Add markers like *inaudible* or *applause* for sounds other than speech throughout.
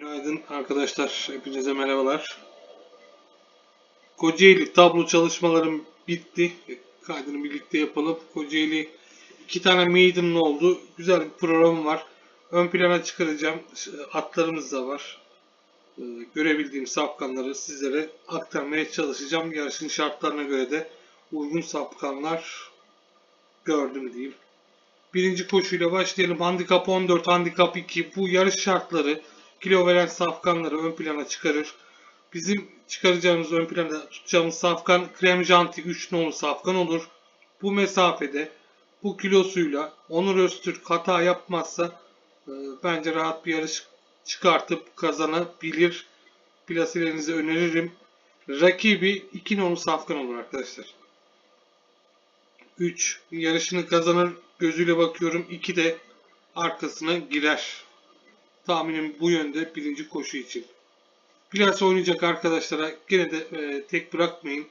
Günaydın arkadaşlar. Hepinize merhabalar. Kocaeli tablo çalışmalarım bitti. Kaydını birlikte yapalım. Kocaeli iki tane maiden'ın oldu. Güzel bir programım var. Ön plana çıkaracağım. Atlarımız da var. Ee, Görebildiğim safkanları sizlere aktarmaya çalışacağım. Yarışın şartlarına göre de uygun safkanlar gördüm diyeyim. Birinci koşuyla başlayalım. Handikap 14, handikap 2. Bu yarış şartları kilo veren safkanları ön plana çıkarır. Bizim çıkaracağımız ön planda tutacağımız safkan krem janti 3 nolu safkan olur. Bu mesafede bu kilosuyla Onur Öztürk hata yapmazsa e, bence rahat bir yarış çıkartıp kazanabilir. Plasilerinizi öneririm. Rakibi 2 nolu safkan olur arkadaşlar. 3 yarışını kazanır gözüyle bakıyorum. 2 de arkasına girer. Tahminim bu yönde birinci koşu için. Biraz oynayacak arkadaşlara gene de e, tek bırakmayın.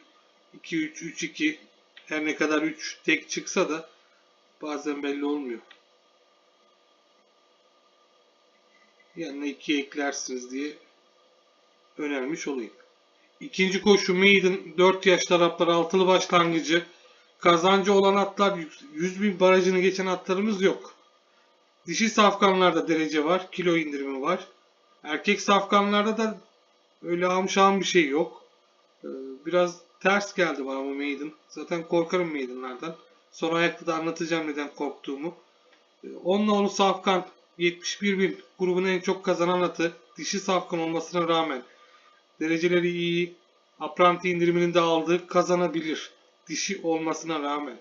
2-3-3-2 her ne kadar 3 tek çıksa da bazen belli olmuyor. Yanına 2 eklersiniz diye önermiş olayım. İkinci koşu Maiden 4 yaş taraftar altılı başlangıcı. Kazancı olan atlar 100 bin barajını geçen atlarımız yok. Dişi safkanlarda derece var. Kilo indirimi var. Erkek safkanlarda da öyle amşan bir şey yok. Ee, Biraz ters geldi bana bu maiden. Zaten korkarım maidenlardan. Son ayakta da anlatacağım neden korktuğumu. Ee, Onunla onu safkan 71 bin grubun en çok kazanan atı. Dişi safkan olmasına rağmen dereceleri iyi. Apranti indirimini de aldı. Kazanabilir. Dişi olmasına rağmen.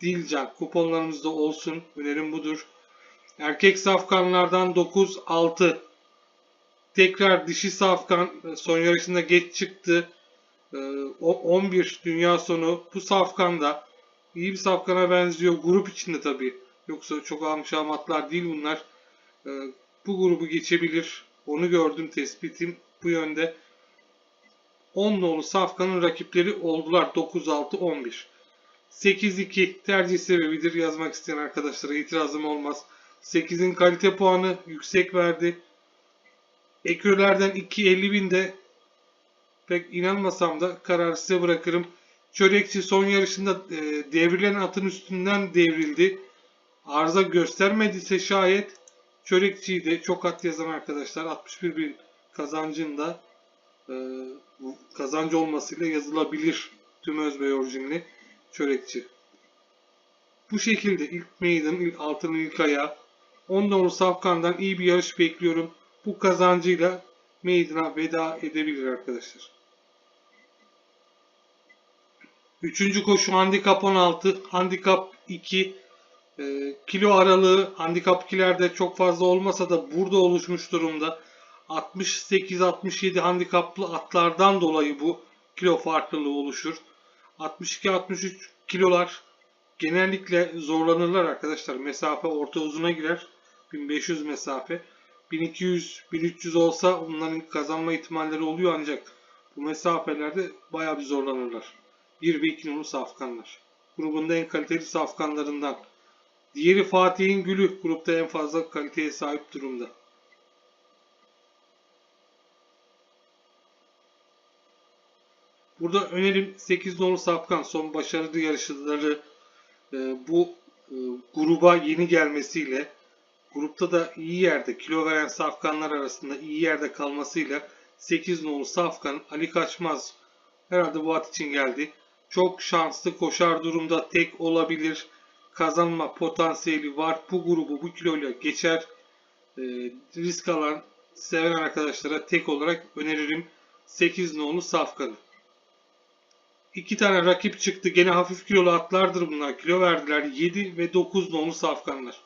Dilcan kuponlarımızda olsun. Önerim budur. Erkek safkanlardan 9-6. Tekrar dişi safkan e, son yarışında geç çıktı. Ee, O 11 dünya sonu. Bu safkanda iyi bir safkana benziyor. Grup içinde tabii. Yoksa çok amşamatlar değil bunlar. Ee, Bu grubu geçebilir. Onu gördüm tespitim bu yönde. 10 nolu safkanın rakipleri oldular. 9-6-11. 8-2 tercih sebebidir. Yazmak isteyen arkadaşlara itirazım olmaz. 8'in kalite puanı yüksek verdi. Ekürlerden 2.50 binde pek inanmasam da kararı size bırakırım. Çörekçi son yarışında e, devrilen atın üstünden devrildi. Arıza göstermediyse şayet Çörekçi'yi de çok at yazan arkadaşlar 61 bin kazancında e, kazancı olmasıyla yazılabilir tüm Özbey orijinli Çörekçi. Bu şekilde ilk maiden, ilk altının ilk ayağı. 10 numaralı Safkan'dan iyi bir yarış bekliyorum. Bu kazancıyla Maiden'a veda edebilir arkadaşlar. Üçüncü koşu handikap 16, handikap 2. Ee, kilo aralığı handikap 2'lerde çok fazla olmasa da burada oluşmuş durumda. 68-67 handikaplı atlardan dolayı bu kilo farklılığı oluşur. 62-63 kilolar genellikle zorlanırlar arkadaşlar. Mesafe orta uzuna girer. 1500 mesafe. 1200-1300 olsa onların kazanma ihtimalleri oluyor ancak bu mesafelerde bayağı bir zorlanırlar. 1 ve 2 numaralı safkanlar. Grubunda en kaliteli safkanlarından. Diğeri Fatih'in Gülü grupta en fazla kaliteye sahip durumda. Burada önerim 8 nolu safkan son başarılı yarışları e, bu e, gruba yeni gelmesiyle grupta da iyi yerde kilo veren safkanlar arasında iyi yerde kalmasıyla 8 nolu safkan Ali Kaçmaz herhalde bu at için geldi. Çok şanslı koşar durumda tek olabilir. Kazanma potansiyeli var. Bu grubu bu kiloyla geçer. E, risk alan seven arkadaşlara tek olarak öneririm 8 nolu safkanı. İki tane rakip çıktı. Gene hafif kilolu atlardır bunlar. Kilo verdiler. 7 ve 9 nolu safkanlar.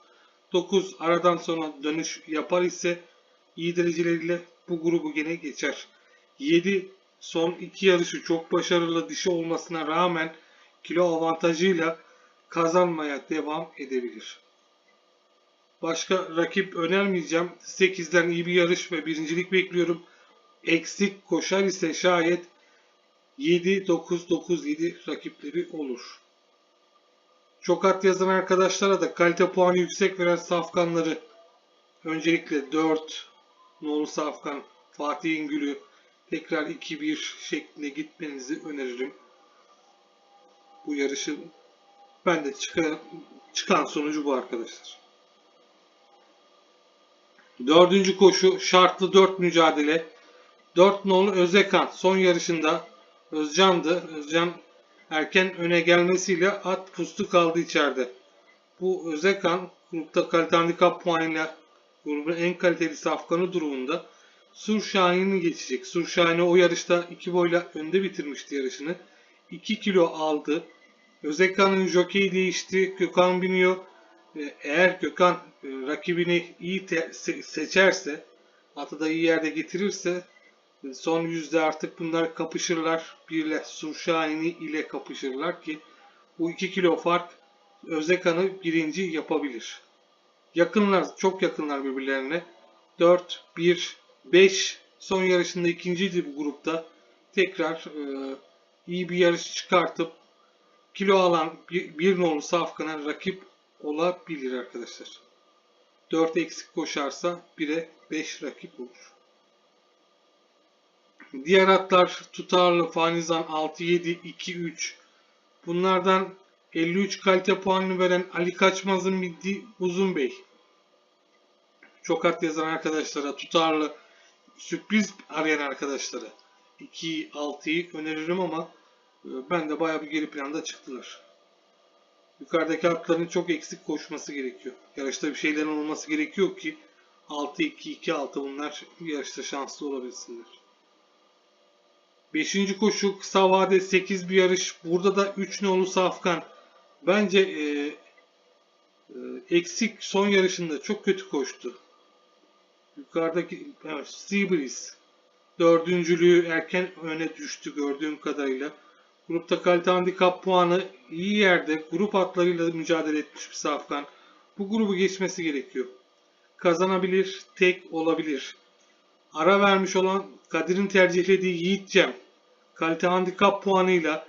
9 aradan sonra dönüş yapar ise iyi dereceleriyle bu grubu gene geçer. 7 son iki yarışı çok başarılı dişi olmasına rağmen kilo avantajıyla kazanmaya devam edebilir. Başka rakip önermeyeceğim. 8'den iyi bir yarış ve birincilik bekliyorum. Eksik koşar ise şayet 7-9-9-7 rakipleri olur. Çok at yazan arkadaşlara da kalite puanı yüksek veren safkanları öncelikle 4, Nolu Safkan, Fatih İngül'ü tekrar 2-1 şeklinde gitmenizi öneririm. Bu yarışın ben de çıkan, çıkan sonucu bu arkadaşlar. Dördüncü koşu şartlı 4 mücadele. 4 nolu Özekan son yarışında Özcan'dı. Özcan erken öne gelmesiyle at pustu kaldı içeride. Bu Özekan grupta kalite handikap puanıyla grubun en kaliteli safkanı durumunda Sur Şahin'i geçecek. Sur Şahin'i o yarışta 2 boyla önde bitirmişti yarışını. 2 kilo aldı. Özekan'ın jokeyi değişti. Gökhan biniyor. Eğer Gökhan e, rakibini iyi seçerse, atı da iyi yerde getirirse son yüzde artık bunlar kapışırlar. Birle Surşahini ile kapışırlar ki bu 2 kilo fark Özekan'ı birinci yapabilir. Yakınlar, çok yakınlar birbirlerine. 4, 1, 5 son yarışında ikinciydi bu grupta. Tekrar e, iyi bir yarış çıkartıp kilo alan bir, bir nolu Safkan'a rakip olabilir arkadaşlar. 4 eksik koşarsa 1'e 5 rakip olur. Diğer atlar tutarlı Fanizan 6, 7, 2, 3. Bunlardan 53 kalite puanını veren Ali Kaçmaz'ın bildiği Uzun Bey. Çok at yazan arkadaşlara, tutarlı, sürpriz arayan arkadaşlara 2, 6'yı öneririm ama e, ben de bayağı bir geri planda çıktılar. Yukarıdaki atların çok eksik koşması gerekiyor. Yarışta bir şeylerin olması gerekiyor ki 6-2-2-6 bunlar yarışta şanslı olabilsinler. Beşinci koşu kısa vade 8 bir yarış. Burada da 3 nolu Safkan. Bence e, e, eksik son yarışında çok kötü koştu. Yukarıdaki evet, Seabreeze dördüncülüğü erken öne düştü gördüğüm kadarıyla. Grupta kalite handikap puanı iyi yerde grup atlarıyla mücadele etmiş bir Safkan. Bu grubu geçmesi gerekiyor. Kazanabilir, tek olabilir. Ara vermiş olan Kadir'in tercihlediği Yiğit Cem. Kalite handikap puanıyla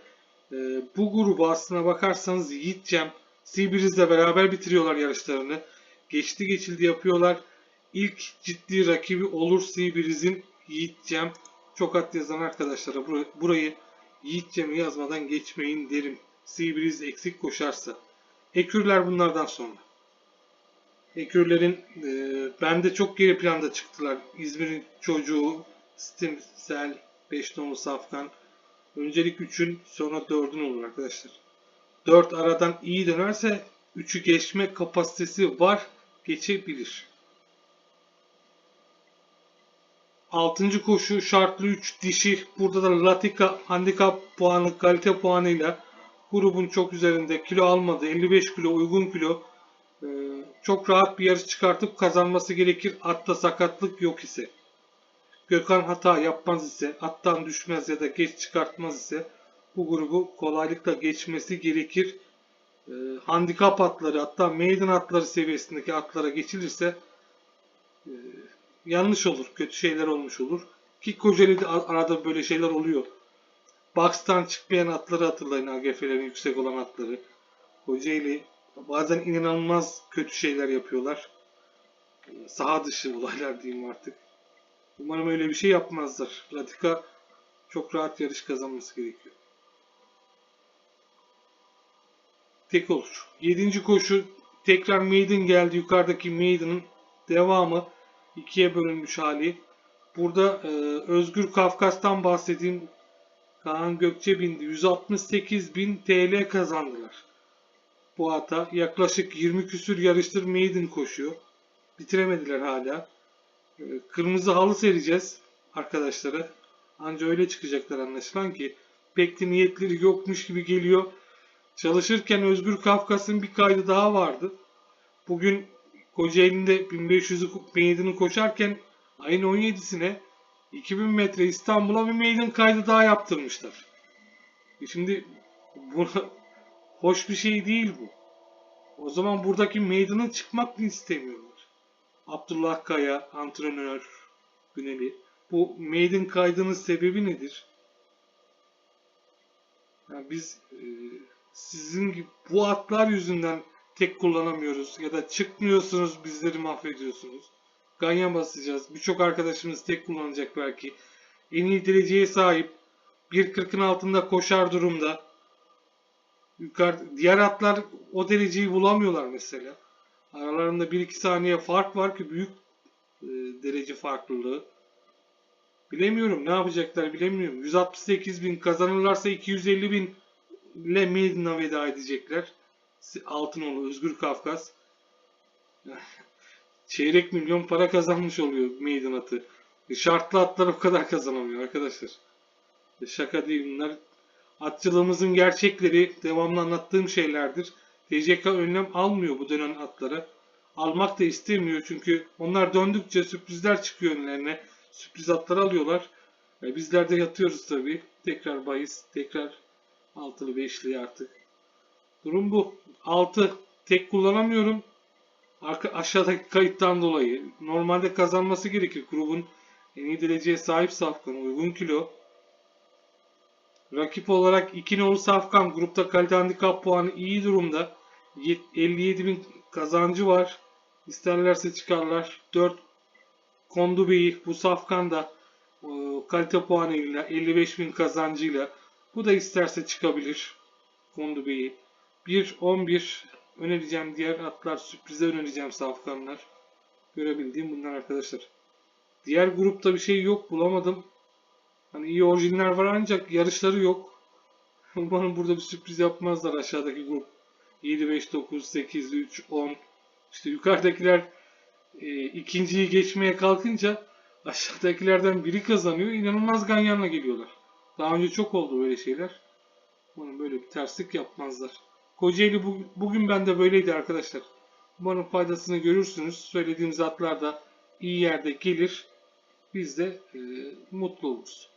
e, bu grubu aslına bakarsanız Yiğit Cem, Seabreeze'le beraber bitiriyorlar yarışlarını. Geçti geçildi yapıyorlar. İlk ciddi rakibi olur Seabreeze'in Yiğit. Çok at yazan arkadaşlara bur- burayı Yiğit yazmadan geçmeyin derim. Seabreeze eksik koşarsa. Ekürler bunlardan sonra. Ekürlerin e, bende çok geri planda çıktılar. İzmir'in çocuğu, Stimsel, 5 nolu Safkan. Öncelik 3'ün sonra 4'ün olur arkadaşlar. 4 aradan iyi dönerse 3'ü geçme kapasitesi var. Geçebilir. 6. koşu şartlı 3 dişi. Burada da Latika handikap puanı kalite puanıyla grubun çok üzerinde kilo almadı. 55 kilo uygun kilo. Ee, çok rahat bir yarış çıkartıp kazanması gerekir. Atta sakatlık yok ise. Gökhan hata yapmaz ise, attan düşmez ya da geç çıkartmaz ise bu grubu kolaylıkla geçmesi gerekir. Ee, handikap atları hatta maiden atları seviyesindeki atlara geçilirse e, yanlış olur. Kötü şeyler olmuş olur. Ki Kocaeli'de arada böyle şeyler oluyor. Box'tan çıkmayan atları hatırlayın. AGF'lerin yüksek olan atları. Kocaeli bazen inanılmaz kötü şeyler yapıyorlar. Ee, Saha dışı olaylar diyeyim artık. Umarım öyle bir şey yapmazlar. Latika çok rahat yarış kazanması gerekiyor. Tek olur. Yedinci koşu tekrar Maiden geldi. Yukarıdaki Maiden'ın devamı ikiye bölünmüş hali. Burada e, Özgür Kafkas'tan bahsedeyim. Kaan Gökçe bindi. 168 bin TL kazandılar. Bu ata yaklaşık 20 küsür yarıştır Maiden koşuyor. Bitiremediler hala. Ee, Kırmızı halı sereceğiz arkadaşlara. Anca öyle çıkacaklar anlaşılan ki pek de niyetleri yokmuş gibi geliyor. Çalışırken Özgür Kafkas'ın bir kaydı daha vardı. Bugün Kocaeli'nde 1500'ü meydanı koşarken ayın 17'sine 2000 metre İstanbul'a bir meydan kaydı daha yaptırmışlar. E Şimdi bu hoş bir şey değil bu. O zaman buradaki meydana çıkmak mı istemiyorlar? Abdullah Kaya, antrenör Güneli. Bu maiden kaydının sebebi nedir? Yani biz e, sizin gibi bu atlar yüzünden tek kullanamıyoruz ya da çıkmıyorsunuz bizleri mahvediyorsunuz. Ganyan basacağız. Birçok arkadaşımız tek kullanacak belki. En iyi dereceye sahip. 1.40'ın altında koşar durumda. Yukarı, diğer atlar o dereceyi bulamıyorlar mesela. Aralarında 1-2 saniye fark var ki büyük e, derece farklılığı. Bilemiyorum ne yapacaklar bilemiyorum. 168 bin kazanırlarsa 250 bin ile Maiden'a veda edecekler. Altınoğlu, Özgür Kafkas. *laughs* Çeyrek milyon para kazanmış oluyor Maiden atı. E, Şartlı atlar o kadar kazanamıyor arkadaşlar. E, Şaka değil bunlar. Atçılığımızın gerçekleri devamlı anlattığım şeylerdir. TCK önlem almıyor bu dönen atlara. Almak da istemiyor çünkü onlar döndükçe sürprizler çıkıyor önlerine. Sürpriz atlar alıyorlar. E, bizler de yatıyoruz tabii. Tekrar bahis, tekrar altılı beşli artık. Durum bu. 6 tek kullanamıyorum. Arka, aşağıdaki kayıttan dolayı. Normalde kazanması gerekir. Grubun en iyi dereceye sahip safkan. Uygun kilo. Rakip olarak 2 nolu safkan. Grupta kalite handikap puanı iyi durumda. Yet- 57 bin kazancı var. İsterlerse çıkarlar. 4 Kondubeyi bu safkan da e, kalite puanıyla 55 bin kazancıyla bu da isterse çıkabilir. Kondubeyi. 1-11 önereceğim diğer atlar sürprize önereceğim safkanlar. Görebildiğim bunlar arkadaşlar. Diğer grupta bir şey yok bulamadım. Hani iyi orijinler var ancak yarışları yok. *laughs* Umarım burada bir sürpriz yapmazlar aşağıdaki grup. 7, 5, 9, 8, 3, 10. İşte yukarıdakiler e, ikinciyi geçmeye kalkınca aşağıdakilerden biri kazanıyor. İnanılmaz ganyanla geliyorlar. Daha önce çok oldu böyle şeyler. Umarım böyle bir terslik yapmazlar. Kocaeli bu, bugün bende böyleydi arkadaşlar. Umarım faydasını görürsünüz. Söylediğimiz atlar da iyi yerde gelir. Biz de e, mutlu oluruz.